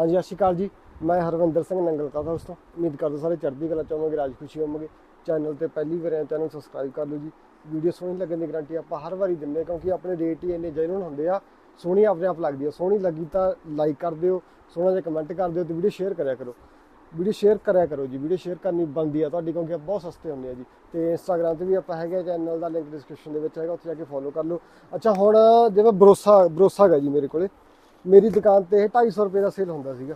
ਹਾਂਜੀ, ਸਤਿ ਸ਼੍ਰੀ ਅਕਾਲ ਜੀ। ਮੈਂ ਹਰਵਿੰਦਰ ਸਿੰਘ ਨੰਗਲ ਕਾ ਦੋਸਤੋ ਉਮੀਦ ਕਰਦਾ ਸਾਰੇ ਚੜ੍ਹਦੀ ਕਲਾ ਚਾਹੋਗੇ ਰਾਜ ਖੁਸ਼ੀ ਹੋਵੋਗੇ। ਚੈਨਲ ਤੇ ਪਹਿਲੀ ਵਾਰ ਆਏ ਚੈਨਲ ਸਬਸਕ੍ਰਾਈਬ ਕਰ ਲਓ ਜੀ। ਵੀਡੀਓ ਸੋਹਣੀ ਲੱਗਣ ਦੀ ਗਾਰੰਟੀ ਆਪਾਂ ਹਰ ਵਾਰੀ ਦਿੰਦੇ ਹਾਂ, ਕਿਉਂਕਿ ਆਪਣੇ ਰੇਟ ਹੀ ਇੰਨੇ ਜੈਨੂਨ ਹੁੰਦੇ ਆ। ਸੋਹਣੀ ਆਪਣੇ ਆਪ ਲੱਗਦੀ ਆ। ਸੋਹਣੀ ਲੱਗੀ ਤਾਂ ਲਾਈਕ ਕਰ ਦਿਓ, ਸੋਹਣਾ ਜਿਹਾ ਕਮੈਂਟ ਕਰ ਦਿਓ ਤੇ ਵੀਡੀਓ ਸ਼ੇਅਰ ਕਰਿਆ ਕਰੋ। ਵੀਡੀਓ ਸ਼ੇਅਰ ਕਰਿਆ ਕਰੋ ਜੀ। ਵੀਡੀਓ ਸ਼ੇਅਰ ਕਰਨੀ ਬਣਦੀ ਆ ਤੁਹਾਡੀ, ਕਿਉਂਕਿ ਆਪਾਂ ਬਹੁਤ ਸਸਤੇ ਹੁੰਦੇ ਆ ਜੀ। ਤੇ ਇੰਸਟਾਗ੍ਰam ਤੇ ਵੀ ਆਪਾਂ ਹੈਗੇ ਚੈਨਲ ਦਾ ਲਿੰਕ ਡਿਸਕ੍ਰਿਪਸ਼ਨ ਦੇ ਵਿੱਚ ਹੈਗਾ, ਉੱਥੇ ਜਾ ਕੇ ਫੋਲੋ ਕਰ ਲਓ। ਅੱਛਾ, ਹੁਣ ਜਿਵੇਂ ਭਰੋਸਾ ਬਰੋਸਾ ਹੈਗਾ ਜੀ ਮੇਰੇ ਕੋਲੇ। ਮੇਰੀ ਦੁਕਾਨ ਤੇ ਇਹ 250 ਰੁਪਏ ਦਾ ਸੇਲ ਹੁੰਦਾ ਸੀਗਾ।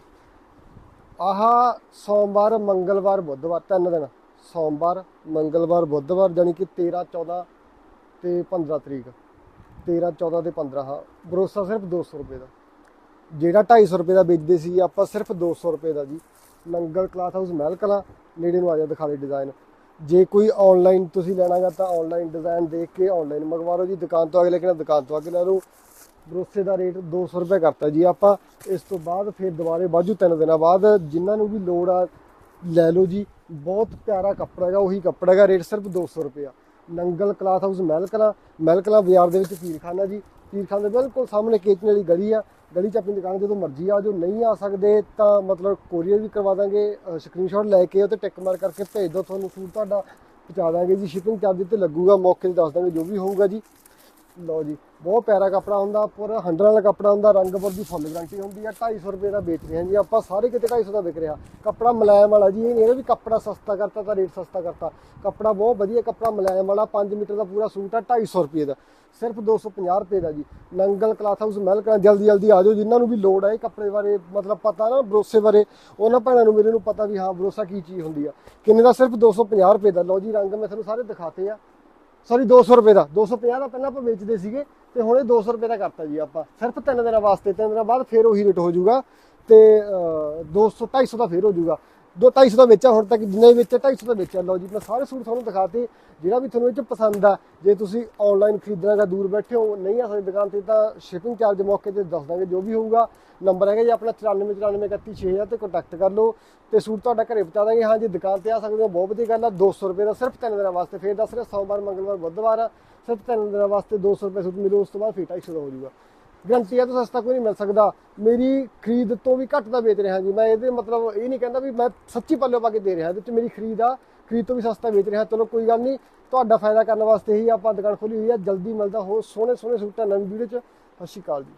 ਆਹ ਸੋਮਵਾਰ, ਮੰਗਲਵਾਰ, ਬੁੱਧਵਾਰ, ਤਿੰਨ ਦਿਨ। ਸੋਮਵਾਰ, ਮੰਗਲਵਾਰ, ਬੁੱਧਵਾਰ ਜਾਨੀ ਕਿ 13 14 ਤੇ 15 ਤਰੀਕ। 13 14 ਤੇ 15 ਹਾਂ। ਭਰੋਸਾ ਸਿਰਫ 200 ਰੁਪਏ ਦਾ। ਜਿਹੜਾ 250 ਰੁਪਏ ਦਾ ਵੇਚਦੇ ਸੀ, ਆਪਾਂ ਸਿਰਫ 200 ਰੁਪਏ ਦਾ ਜੀ। ਨੰਗਲ ਕਲਾਥ ਹਾਊਸ ਮਹਿਲ ਕਲਾ, ਨੇੜੇ ਨੂੰ ਆ ਜਾ, ਦਿਖਾ ਦੇ ਡਿਜ਼ਾਈਨ ਜੇ ਕੋਈ ਆਨਲਾਈਨ ਤੁਸੀਂ ਲੈਣਾਗਾ ਤਾਂ ਆਨਲਾਈਨ ਡਿਜ਼ਾਈਨ ਦੇਖ ਕੇ ਆਨਲਾਈਨ ਮੰਗਵਾ ਲਓ ਜੀ। ਦੁਕਾਨ ਤੋਂ ਅਗਲੇ ਲੇਕਿਨ ਦੁਕਾਨ ਤੋਂ ਅੱਗੇ ਲੈ ਲਓ ਭਰੋਸੇ ਦਾ ਰੇਟ 200 ਰੁਪਏ ਕਰਤਾ ਜੀ। ਆਪਾਂ ਇਸ ਤੋਂ ਬਾਅਦ ਫਿਰ ਦੁਬਾਰੇ ਬਾਜੂ ਤਿੰਨ ਦਿਨਾਂ ਬਾਅਦ ਜਿਨ੍ਹਾਂ ਨੂੰ ਵੀ ਲੋੜ ਆ, ਲੈ ਲਓ ਜੀ। ਬਹੁਤ ਪਿਆਰਾ ਕੱਪੜਾ ਹੈਗਾ, ਉਹੀ ਕੱਪੜਾ ਹੈਗਾ, ਰੇਟ ਸਿਰਫ 200 ਰੁਪਏ ਨੰਗਲ ਕਲਾਥ ਹਾਊਸ ਮਹਿਲਕਲਾ ਮਹਿਲਕਲਾ ਬਾਜ਼ਾਰ ਦੇ ਵਿੱਚ ਪੀਰਖਾਨਾ ਜੀ। ਪੀਰਖਾਨੇ ਦੇ ਬਿਲਕੁਲ ਸਾਹਮਣੇ ਕੇਚਨ ਵਾਲੀ ਗਲੀ ਆ। ਗਲੀ 'ਚ ਆਪਣੀ ਦੁਕਾਨ ਜਦੋਂ ਮਰਜ਼ੀ ਆ ਜੋ ਨਹੀਂ ਆ ਸਕਦੇ ਤਾਂ ਮਤਲਬ ਕੋਰੀਅਰ ਵੀ ਕਰਵਾ ਦਾਂਗੇ। ਸਕਰੀਨਸ਼ਾਟ ਲੈ ਕੇ ਉਹ ਤੇ ਟਿਕ ਮਾਰ ਕਰਕੇ ਭੇਜ ਦਿਓ, ਤੁਹਾਨੂੰ ਸੂਟ ਤੁਹਾਡਾ ਪਹੁੰਚਾ ਦਾਂਗੇ ਜੀ। ਸ਼ਿਪਿੰਗ ਚਾਰਜ ਤੇ ਲੱਗੂਗਾ, ਮੌਕੇ ਤੇ ਦੱਸ ਦਾਂਗੇ, ਜੋ ਵੀ ਹੋਊਗਾ ਜੀ। ਲਓ ਜੀ, ਬਹੁਤ ਪਿਆਰਾ ਕੱਪੜਾ ਹੁੰਦਾ, ਪੂਰਾ ਹੰਡਰ ਵਾਲਾ ਕੱਪੜਾ ਹੁੰਦਾ, ਰੰਗ ਪਰ ਦੀ ਫੁੱਲ ਗਾਰੰਟੀ ਹੁੰਦੀ ਆ 250 ਰੁਪਏ ਦਾ ਵੇਚ ਰਹੇ ਹਾਂ ਜੀ ਆਪਾਂ, ਸਾਰੇ ਕਿਤੇ 250 ਦਾ ਵਿਕ ਰਿਹਾ। ਕੱਪੜਾ ਮੁਲਾਇਮ ਵਾਲਾ ਜੀ, ਇਹ ਨਹੀਂ ਇਹਦਾ ਵੀ ਕੱਪੜਾ ਸਸਤਾ ਕਰਤਾ ਤਾਂ ਰੇਟ ਸਸਤਾ ਕਰਤਾ। ਕੱਪੜਾ ਬਹੁਤ ਵਧੀਆ ਕੱਪੜਾ ਮੁਲਾਇਮ ਵਾਲਾ 5 ਮੀਟਰ ਦਾ ਪੂਰਾ ਸੂਟ ਆ 250 ਰੁਪਏ ਦਾ। ਸਿਰਫ 250 ਰੁਪਏ ਦਾ ਜੀ। ਨੰਗਲ ਕਲਾਥ ਹਾਊਸ ਮਹਿਲਕਾਂ ਜਲਦੀ ਜਲਦੀ ਆ ਜਾਓ, ਜਿਨ੍ਹਾਂ ਨੂੰ ਵੀ ਲੋੜ ਹੈ ਕੱਪੜੇ ਬਾਰੇ, ਮਤਲਬ ਪਤਾ ਨਾ ਭਰੋਸੇ ਬਾਰੇ, ਉਹਨਾਂ ਭੈਣਾਂ ਨੂੰ ਮੇਰੇ ਨੂੰ ਪਤਾ ਵੀ ਹਾਂ ਭਰੋਸਾ ਕੀ ਚੀਜ਼ ਹੁੰਦੀ ਆ। ਕਿੰਨੇ ਦਾ? ਸਿਰਫ 250 ਰੁਪਏ ਦਾ। ਲਓ ਜੀ, ਰੰਗ ਮੈਂ ਤੁਹਾਨੂੰ ਸਾਰੇ ਦਿਖਾਤੇ ਆ। ਸੌਰੀ 200 ਰੁਪਏ ਦਾ। 250 ਦਾ ਪਹਿਲਾਂ ਆਪਾਂ ਵੇਚਦੇ ਸੀਗੇ ਤੇ ਹੁਣ ਇਹ 200 ਰੁਪਏ ਦਾ ਕਰਤਾ ਜੀ ਆਪਾਂ। ਸਿਰਫ ਤਿੰਨ ਦਿਨਾਂ ਵਾਸਤੇ, ਤਿੰਨ ਦਿਨਾਂ ਬਾਅਦ ਫੇਰ ਉਹੀ ਰੇਟ ਹੋ ਜਾਊਗਾ। ਤੇ ਅਹ, 200 250 ਦਾ ਫੇਰ ਹੋ ਜਾਊਗਾ। ਦੋ 250 ਦਾ ਵੇਚਿਆ ਹੁਣ ਤੱਕ ਜਿੰਨੇ ਵੀ ਵੇਚਿਆ 250 ਦਾ ਵੇਚਿਆ। ਲਓ ਜੀ ਮੈਂ ਸਾਰੇ ਸੂਟ ਤੁਹਾਨੂੰ ਦਿਖਾਤੇ ਜਿਹੜਾ ਵੀ ਤੁਹਾਨੂੰ ਇਹ ਚ ਪਸੰਦ ਆ ਜੇ ਤੁਸੀਂ ਆਨਲਾਈਨ ਖਰੀਦਣਾ ਜਾਂ ਦੂਰ ਬੈਠੇ ਹੋ ਨਹੀਂ ਆ ਸਾਡੀ ਦੁਕਾਨ ਤੇ ਤਾਂ ਸ਼ਿਪਿੰਗ ਚਾਰਜ ਮੌਕੇ ਤੇ ਦੱਸ ਦਾਂਗੇ ਜੋ ਵੀ ਹੋਊਗਾ। ਨੰਬਰ ਹੈਗਾ ਜੀ ਆਪਣਾ 9494316000 ਤੇ ਕੰਟੈਕਟ ਕਰ ਲਓ। ਤੇ ਸੂਟ ਤੁਹਾਡਾ ਘਰੇ ਪਹੁੰਚਾ ਦਾਂਗੇ। ਹਾਂ ਜੇ ਦੁਕਾਨ ਤੇ ਆ ਸਕਦੇ ਹੋ ਬਹੁਤ ਵਧੀਆ ਗੱਲ ਆ। 200 ਰੁਪਏ ਦਾ ਸਿਰਫ ਤਿੰਨ ਦਿਨਾਂ ਵਾਸਤੇ ਫੇਰ ਦੱਸ ਰਿਹਾ ਸੋਮਵਾਰ ਮੰਗਲਵਾਰ ਬੁੱਧਵਾਰ ਆ। ਸਿਰਫ ਤਿੰਨ ਦਿਨਾਂ ਵਾਸਤੇ 200 ਰੁਪਏ ਸੂਟ ਮਿਲੂ ਉਸ ਤੋਂ ਬਾਅਦ ਫੇਰ 250 ਦਾ ਹੋ ਜਾਊਗਾ। ਗਰੰਟੀ ਆ ਤਾਂ ਸਸਤਾ ਕੋਈ ਨਹੀਂ ਮਿਲ ਸਕਦਾ। ਮੇਰੀ ਖਰੀਦ ਤੋਂ ਵੀ ਘੱਟ ਦਾ ਵੇਚ ਰਿਹਾ ਜੀ। ਮੈਂ ਇਹਦੇ ਮਤਲਬ ਇਹ ਨਹੀਂ ਕਹਿੰਦਾ ਵੀ ਮੈਂ ਸੱਚੀ ਪੱਲੇ ਪਾ ਕੇ ਦੇ ਰਿਹਾ। ਇਹਦੇ ਵਿੱਚ ਮੇਰੀ ਖਰੀਦ ਆ, ਖਰੀਦ ਤੋਂ ਵੀ ਸਸਤਾ ਵੇਚ ਰਿਹਾ। ਚਲੋ ਕੋਈ ਗੱਲ ਨਹੀਂ, ਤੁਹਾਡਾ ਫਾਇਦਾ ਕਰਨ ਵਾਸਤੇ ਹੀ ਆਪਾਂ ਦੁਕਾਨ ਖੋਲੀ ਹੋਈ ਆ, ਜਲਦੀ ਮਿਲਦਾ। ਹੋ ਸੋਹਣੇ ਸੋਹਣੇ ਸੂਟਾਂ ਨਵੀਂ ਵੀਡੀਓ ਚ। ਸਤਿ ਸ਼੍ਰੀ ਅਕਾਲ ਜੀ।